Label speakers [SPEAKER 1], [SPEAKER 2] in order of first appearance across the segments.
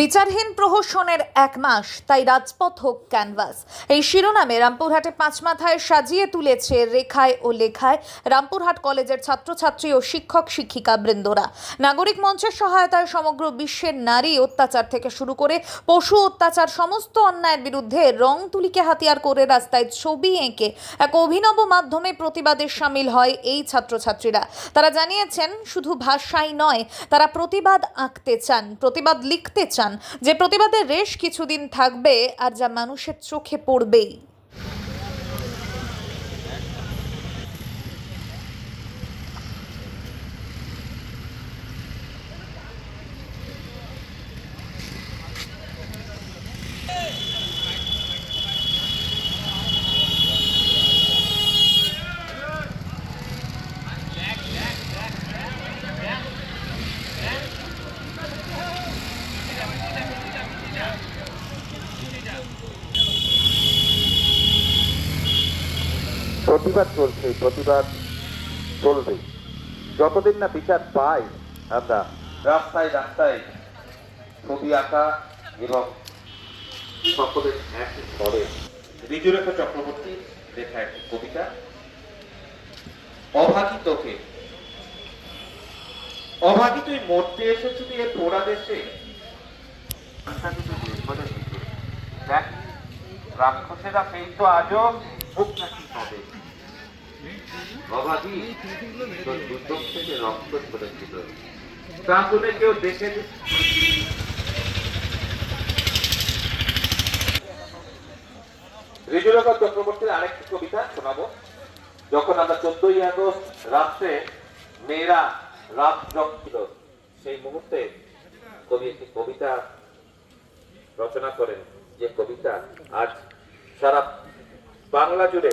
[SPEAKER 1] বিচারহীন প্রহসনের এক মাস, তাই রাজপথ হোক ক্যানভাস। এই শিরোনামে রামপুরহাটে পাঁচ মাথায় সাজিয়ে তুলেছে রেখায় ও লেখায় রামপুরহাট কলেজের ছাত্রছাত্রী ও শিক্ষক শিক্ষিকা বৃন্দরা। নাগরিক মঞ্চের সহায়তায় সমগ্র বিশ্বের নারী অত্যাচার থেকে শুরু করে পশু অত্যাচার, সমস্ত অন্যায়ের বিরুদ্ধে রং তুলিকে হাতিয়ার করে রাস্তায় ছবি এঁকে এক অভিনব মাধ্যমে প্রতিবাদে সামিল হয় এই ছাত্রছাত্রীরা। তারা জানিয়েছেন, শুধু ভাষাই নয়, তারা প্রতিবাদ আঁকতে চান, প্রতিবাদ লিখতে চান। যে প্রতিবাদের রেশ কিছুদিন থাকবে আর যা মানুষের চোখে পড়বেই।
[SPEAKER 2] প্রতিবাদ চলছে, প্রতিবাদ চলবে। যতদিন না বিচার পাই, আমরা রাস্তায় রাস্তায় ছবি আঁকা এবং সকলের একই স্তরে ঋজুরেখা চক্রবর্তী লেখা একটি কবিতা, অভাগী তোকে। অভাগী তুই মরতে এসেছিলি এ পোড়া দেশে। রাক্ষসেরা সেই তো আজও মুখ নাকি ঋজুরেখা চক্রবর্তীর আরেকটি কবিতা শোনাবো। যখন আমরা চোদ্দই আগস্ট রাত্রে মেয়েরা রাত জগছিল সেই মুহূর্তে কবি একটি কবিতা রচনা করেন। যে কবিতা আজ সারা বাংলা জুড়ে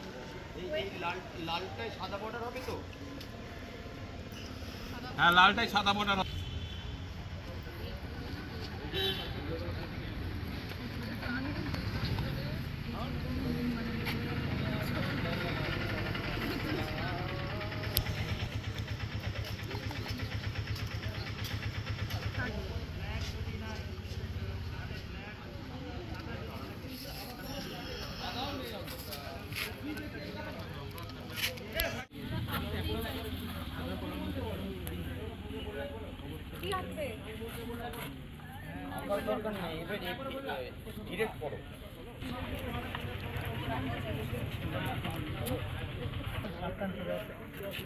[SPEAKER 3] লালটাই সাদা বর্ডার
[SPEAKER 4] তো? হ্যাঁ লালটাই সাদা করো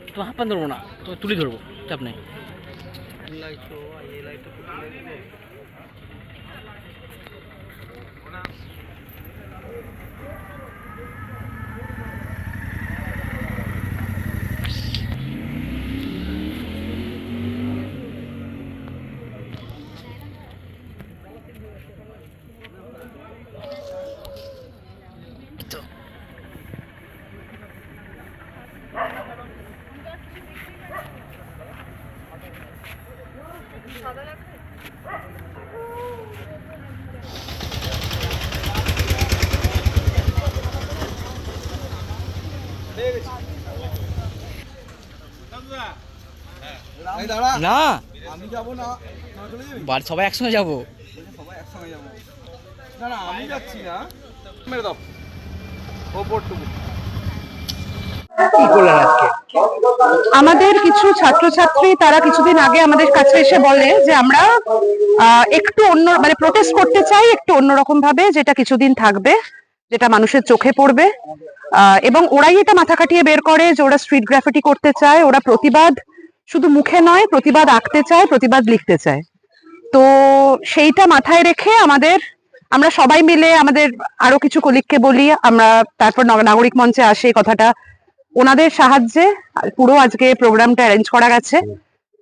[SPEAKER 5] তো হাত পান ধরবো না তো তুলি ধরবো চাপ নেই। তো না।
[SPEAKER 4] আমি যাব না না চলে যাবি
[SPEAKER 5] বাড়ি সবাই একসঙ্গে যাব।
[SPEAKER 4] সবাই একসঙ্গে যাব। না না আমি যাচ্ছি না। মেরে দাও। ওপরটুকু।
[SPEAKER 6] আমাদের কিছু ছাত্রছাত্রী, তারা কিছুদিন আগে আমাদের কাছে এসে বলে যে আমরা একটু অন্য মানে প্রোটেস্ট করতে চাই একটু অন্যরকম ভাবে, যেটা কিছুদিন থাকবে, যেটা মানুষের চোখে পড়বে। এবং ওরাই এটা মাথা কাটিয়ে বের করে যে ওরা স্ট্রিট গ্রাফিটি করতে চায়, ওরা প্রতিবাদ শুধু মুখে নয়, প্রতিবাদ আঁকতে চায়, প্রতিবাদ লিখতে চায়। তো সেইটা মাথায় রেখে আমাদের, আমরা সবাই মিলে আমাদের আরও কিছু কলিগকে বলি, আমরা তারপর নগ- নাগরিক মঞ্চে আসে কথাটা। ওনাদের সাহায্যে পুরো আজকে প্রোগ্রামটা অ্যারেঞ্জ করা গেছে।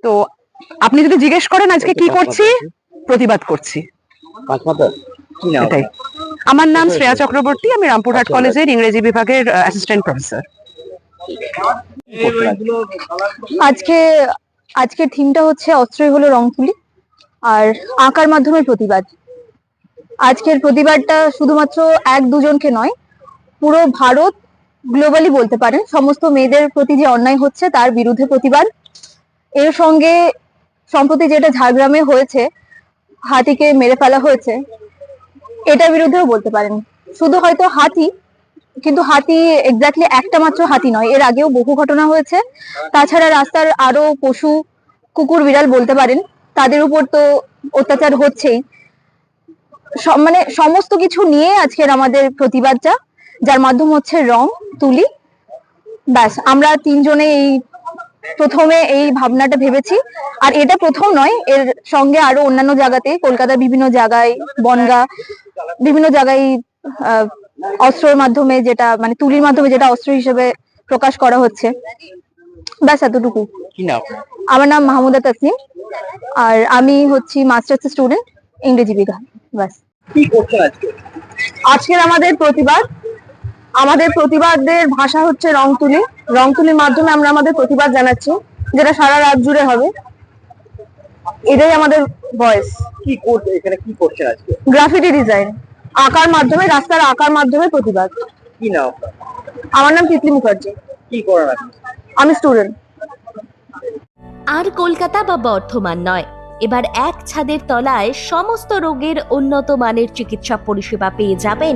[SPEAKER 6] তো আপনি যদি জিজ্ঞেস করেন আজকে কি করছি প্রতিবাদ করছি। এটাই। আমার নাম শ্রেয়া চক্রবর্তী আমি রামপুরহাট কলেজের ইংরেজি বিভাগের অ্যাসিস্ট্যান্ট প্রফেসর
[SPEAKER 7] আজকে আজকের থিমটা হচ্ছে অস্ত্রই হলো রং তুলি আর আঁকার মাধ্যমে প্রতিবাদ। আজকের প্রতিবাদটা শুধুমাত্র এক দুজনকে নয় পুরো ভারত গ্লোবালি বলতে পারেন, সমস্ত মেয়েদের প্রতি যে অন্যায় হচ্ছে তার বিরুদ্ধে প্রতিবাদ। এর সঙ্গে সম্প্রতি যেটা ঝাড়গ্রামে হয়েছে, হাতিকে মেরে ফেলা হয়েছে, এটার বিরুদ্ধেও বলতে পারেন। শুধু হয়তো হাতি, কিন্তু হাতি এক্স্যাক্টলি একটা মাত্র হাতি নয়, এর আগেও বহু ঘটনা হয়েছে। তাছাড়া রাস্তার আরও পশু, কুকুর, বিড়াল বলতে পারেন, তাদের উপর তো অত্যাচার হচ্ছেই। মানে সমস্ত কিছু নিয়ে আজকের আমাদের প্রতিবাদটা। যার মাধ্যম হচ্ছে রং তুলি। ব্যাস আমরা তিনজনে এই প্রথমে এই ভাবনাটা ভেবেছি। আর এটা প্রথম নয় এর সঙ্গে আরও অন্যান্য জায়গাতে কলকাতার বিভিন্ন জায়গায় বনগা বিভিন্ন জায়গায় অস্ত্রের মাধ্যমে যেটা মানে তুলির মাধ্যমে যেটা অস্ত্র হিসেবে প্রকাশ করা হচ্ছে। ব্যাস এতটুকু। আমার নাম মাহমুদা তাসনিম। আর আমি হচ্ছি মাস্টার্স স্টুডেন্ট ইংরেজি বিভাগ। ব্যাস।
[SPEAKER 6] আজকের আমাদের প্রতিবাদ আমাদের প্রতিবাদের ভাষা হচ্ছে রং তুলি রং তুলির মাধ্যমে আমরা আমাদের প্রতিবাদ জানাচ্ছি যেটা সারা রাত জুড়ে হবে। এটাই আমাদের ভয়েস
[SPEAKER 5] কি করছে এখানে? কি করছেন আজকে?
[SPEAKER 6] গ্রাফিটি ডিজাইন আঁকার মাধ্যমে রাস্তার আঁকার মাধ্যমে প্রতিবাদ।
[SPEAKER 5] কি নাম
[SPEAKER 6] আমার নাম তিতলি মুখার্জি।
[SPEAKER 5] কি করেন আপনি?
[SPEAKER 6] আমি স্টুডেন্ট
[SPEAKER 8] আর কলকাতা বা বর্ধমান নয়। এবার এক ছাদের তলায় সমস্ত রোগের উন্নত মানের চিকিৎসা পরিষেবা পেয়ে যাবেন